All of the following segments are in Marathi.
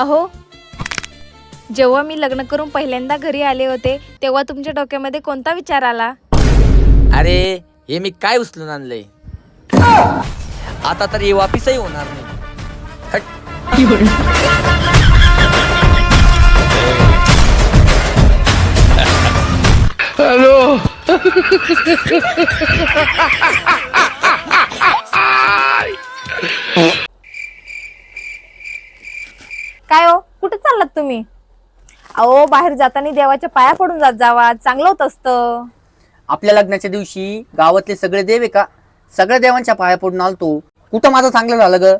अहो जेव्हा मी लग्न करून पहिल्यांदा घरी आले होते तेव्हा तुमच्या डोक्यामध्ये कोणता विचार आला? अरे हे मी काय उचलून आणलंय? आता तर हे वापिसही होणार नाही. हट. चाललात तुम्ही? अहो बाहेर जाताना देवाच्या पाया पडून जात जावा. चांगलं होत असतं. आपल्या लग्नाच्या दिवशी गावातले सगळे देव आहे का सगळ्या देवांच्या पाया पडून आलतो. कुठं माझं चांगलं झालं ग?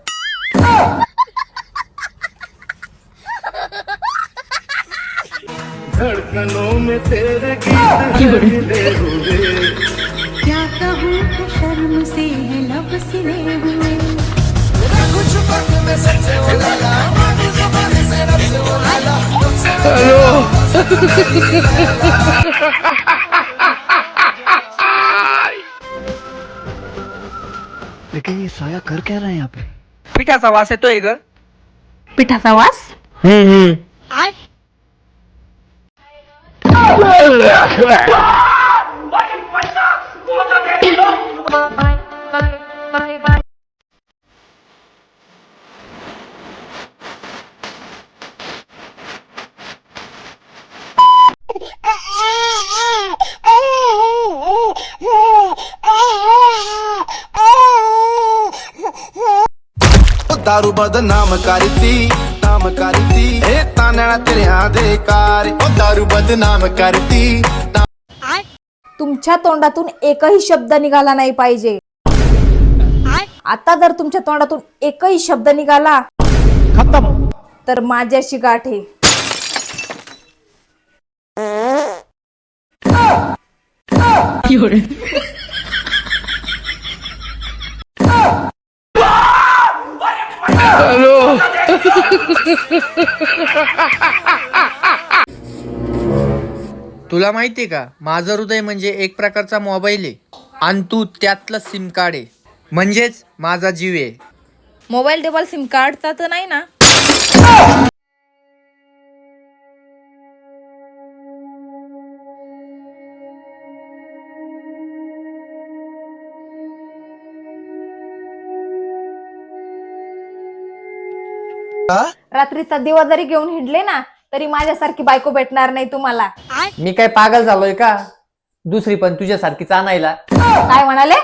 क्या कहूँ शर्म से है लब सिले हुए। लेकिन ये साया कर क्या रहे हैं यहाँ पे पिठाचा वास येतोय ग पिठाचा वास? ਦਾਰੂ दारू बदनाम करती नाम करती हे तान्याला तिऱ्या दे कार दारू बदनाम करती तुमच्या तोंडातून एकही शब्द निघाला नाही पाहिजे. आता जर तुमच्या तोंडातून एकही शब्द निघाला खतम. तर माझ्याशी गाठे एवढे. तुला माहितीये का? माझं हृदय म्हणजे एक प्रकारचा मोबाईल आहे. आणि तू त्यातलं सिम कार्ड आहे. म्हणजेच माझा जीव आहे. मोबाईल टेबल सिम कार्डचा तर नाही ना? रात्रीचा दिवा जरी घेऊन हिंडले ना तरी माझ्यासारखी बायको भेटणार नाही तुम्हाला. मी काय पागल झालोय का? दुसरी पण तुझ्यासारखीच आणायला. काय म्हणाले?